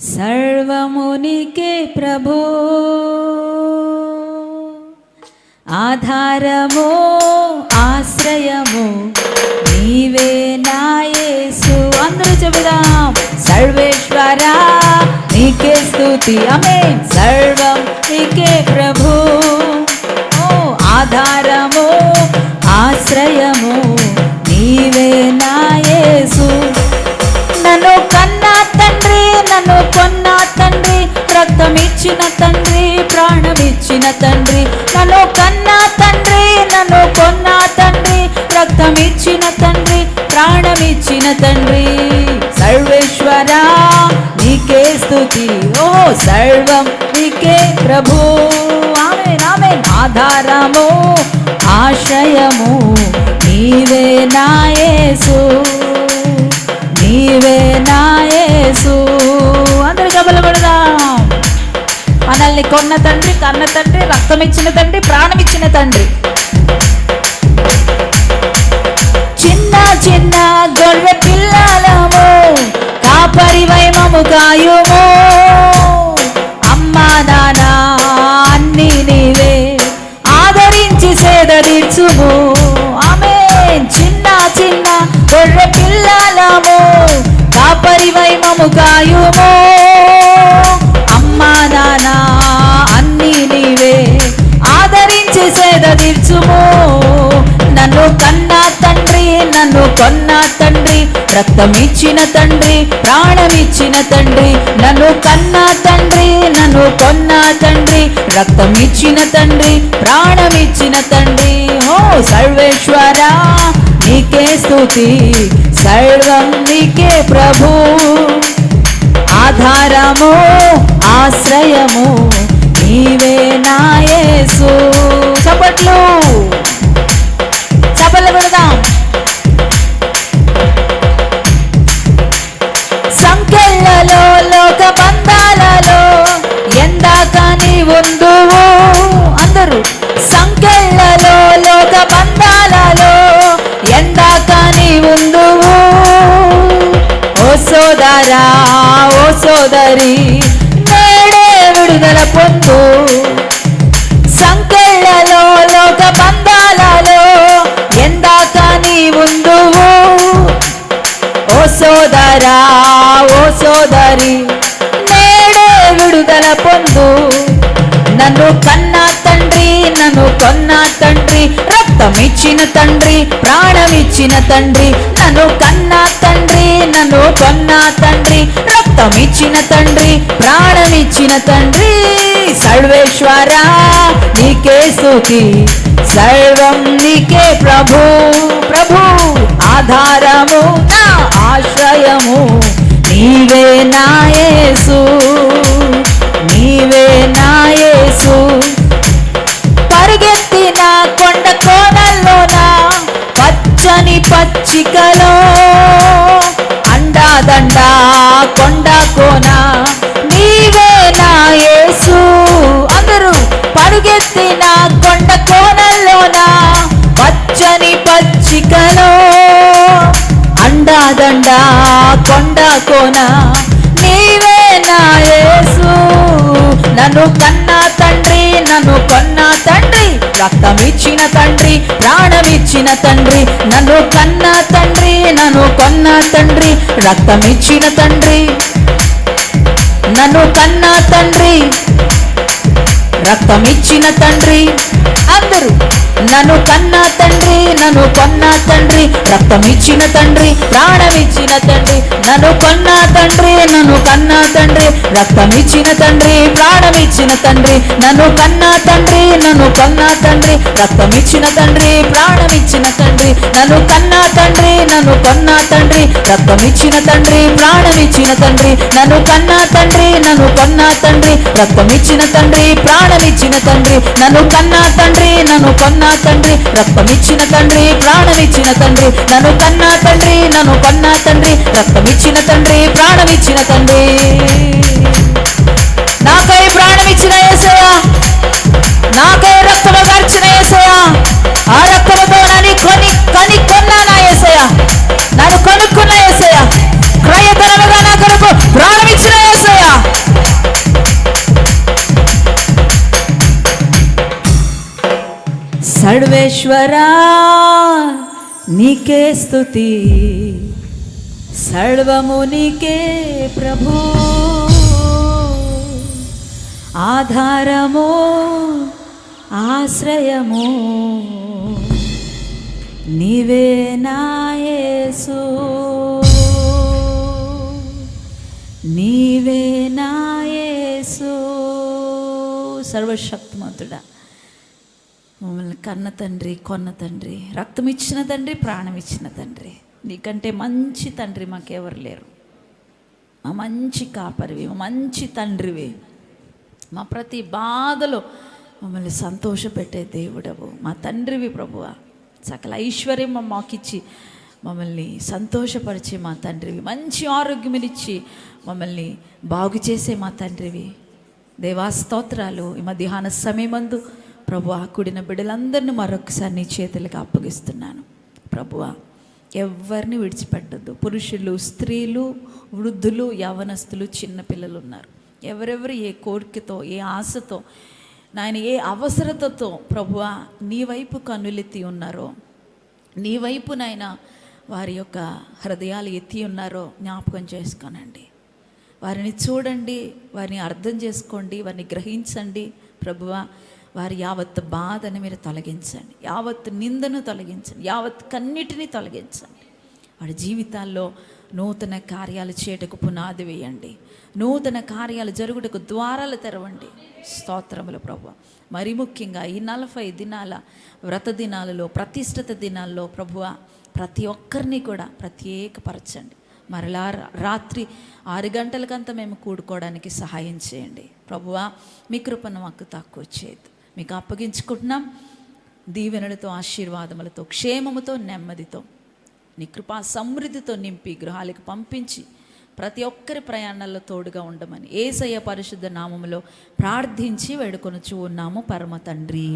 సర్వమునికే ప్రభు. ఆధారము ఆశ్రయము నీవే నాయసు అందరూ చెబుదాం సర్వేశ్వరా నీకే స్థుతి అమే సర్వం నీకే ప్రభు. ఓ ఆధారము ఆశ్రయము కన్నా తండ్రి రక్తం ఇచ్చిన తండ్రి ప్రాణం ఇచ్చిన తండ్రి. నన్ను కన్నా తండ్రి నన్ను కొన్నా తండ్రి రక్తం ఇచ్చిన తండ్రి ప్రాణం ఇచ్చిన తండ్రి. సర్వేశ్వరా నీకే స్థుతి ఓ సర్వం నీకే ప్రభు. ఆమె నామే ఆధారము ఆశ్రయము నీవే నాయసు నీవే నాయసు మమ్మల్ని కొన్న తండ్రి కన్న తండ్రి రక్తం ఇచ్చిన తండ్రి ప్రాణం ఇచ్చిన తండ్రి. చిన్న చిన్న గొర్రె పిల్లలము కాపరి వైమము కాయుము. అమ్మా నాన్న అన్ని నీవే ఆదరించి సేదరించుము ఆమె చిన్న చిన్న గొర్రె పిల్లలము కాపరి వైమము కాయుము. రక్తమిచ్చిన తండ్రి ప్రాణమిచ్చిన తండ్రి నన్ను కన్నా తండ్రి నన్ను కొన్నా తండ్రి రక్తం ఇచ్చిన తండ్రి ప్రాణమిచ్చిన తండ్రి. హో సర్వేశ్వర నీకే స్థుతి సర్వం నీకే ప్రభు. ఆధారము ఆశ్రయము నీవే నాయసు చప్పట్లు. ఉందువు అందరూ సంకెళ్ళలో లోక బంధాలలో ఎందాక నీ ఉందువు. ఓ సోదరా ఓ సోదరి నేడే విడుదల పొందు. సంకెళ్ళలో లోక బంధాలలో ఎందాక నీ ఉందువు. ఓ సోదరా ఓ సోదరి నేడే విడుదల పొందు. నన్ను కన్నా తండ్రి నన్ను కొన్నా తండ్రి రక్తం ఇచ్చిన తండ్రి ప్రాణం ఇచ్చిన తండ్రి నన్ను కన్నా తండ్రి నన్ను కొన్నా తండ్రి రక్తం ఇచ్చిన తండ్రి ప్రాణం ఇచ్చిన తండ్రి. సర్వేశ్వర నీకే స్తుతి. సర్వం నీకే ప్రభు. ప్రభు ఆధారము నా ఆశ. దండ కొండ కోన. నీవే నా యేసు. నన్ను కన్న తండ్రి నన్ను కొన్న తండ్రి రక్తం ఇచ్చిన తండ్రి ప్రాణం ఇచ్చిన తండ్రి. నన్ను కన్న తండ్రి నన్ను కొన్న తండ్రి రక్తం ఇచ్చిన తండ్రి. నన్ను కన్న తండ్రి రక్తం ఇచ్చిన తండ్రి. అందరూ నన్ను కన్న తండ్రి నన్ను కొన్న తండ్రి రక్తం ఇచ్చిన తండ్రి ప్రాణం ఇచ్చిన తండ్రి నన్ను కొన్న తండ్రి నన్ను కన్న తండ్రి రక్తం ఇచ్చిన తండ్రి ప్రాణం ఇచ్చిన తండ్రి నన్ను కన్న తండ్రి నన్ను కొన్న తండ్రి రక్తం ఇచ్చిన తండ్రి ప్రాణం ఇచ్చిన తండ్రి నన్ను కన్న తండ్రి నన్ను రక్తమిచ్చిన తండ్రి ప్రాణమిచ్చిన తండ్రి నన్ను కన్నా తండ్రి నన్ను కొన్నా తండ్రి. రక్తమిచ్చిన తండ్రి ప్రాణమిచ్చిన తండ్రి నన్ను కన్నా తండ్రి నన్ను కొన్నా తండ్రి. రక్తమిచ్చిన తండ్రి ప్రాణమిచ్చిన తండ్రి నన్ను కన్నా తండ్రి నన్ను కొన్నా తండ్రి. రక్తమిచ్చిన తండ్రి ప్రాణమిచ్చిన తండ్రి. సర్వేశ్వరా నీకే స్థుతి సర్వము నీకే ప్రభు. ఆధారము ఆశ్రయము. నీవే నాయసు నీవే నాయసు సర్వశక్తిమంతుడా. మమ్మల్ని కన్న తండ్రి కొన్న తండ్రి రక్తం ఇచ్చిన తండ్రి ప్రాణం ఇచ్చిన తండ్రి. నీకంటే మంచి తండ్రి మాకెవరు లేరు. మా మంచి కాపరివి మా మంచి తండ్రివి. మా ప్రతి బాధలో మమ్మల్ని సంతోషపెట్టే దేవుడవు. మా తండ్రివి ప్రభువా. సకల ఐశ్వర్యం మా మాకిచ్చి మమ్మల్ని సంతోషపరిచే మా తండ్రివి. మంచి ఆరోగ్యమునిచ్చి మమ్మల్ని బాగు చేసే మా తండ్రివి. దేవాస్తోత్రాలు ఈ మధ్యాహ్న సమయమందు ప్రభు ఆ కూడిన బిడ్డలందరినీ మరొకసారి నీ చేతులకు అప్పగిస్తున్నాను. ప్రభువా ఎవరిని విడిచిపెట్టద్దు. పురుషులు స్త్రీలు వృద్ధులు యవనస్తులు చిన్నపిల్లలు ఉన్నారు ఎవరెవరు ఏ కోరికతో ఏ ఆశతో నాయన ఏ అవసరతతో ప్రభువా నీ వైపు కన్నులెత్తి ఉన్నారో నీ వైపు నాయన వారి యొక్క హృదయాలు ఎత్తి ఉన్నారో జ్ఞాపకం చేసుకోనండి. వారిని చూడండి వారిని అర్థం చేసుకోండి వారిని గ్రహించండి. ప్రభువా వారి యావత్ బాధను మీరు తొలగించండి. యావత్ నిందను తొలగించండి. యావత్ కన్నిటిని తొలగించండి. వాడి జీవితాల్లో నూతన కార్యాలు చేయటకు పునాది వేయండి. నూతన కార్యాలు జరుగుటకు ద్వారాలు తెరవండి. స్తోత్రములు ప్రభు మరి ముఖ్యంగా ఈ నలభై దినాల వ్రత దినాలలో ప్రతిష్ఠిత దినాల్లో ప్రభువ ప్రతి ఒక్కరిని కూడా ప్రత్యేకపరచండి. మరలా రా- రాత్రి ఆరు గంటలకంతా మేము కూడుకోవడానికి సహాయం చేయండి. ప్రభువా మీ కృపను మాకు తక్కువ చేయదు మీకు అప్పగించుకుంటున్నాం. దీవెనలతో ఆశీర్వాదములతో క్షేమముతో నెమ్మదితో నీ కృపా సమృద్ధితో నింపి గృహాలకు పంపించి ప్రతి ఒక్కరి ప్రయాణాల్లో తోడుగా ఉండమని ఏసయ్య పరిశుద్ధ నామములో ప్రార్థించి వేడుకొనుచు ఉన్నాము పరమ తండ్రి.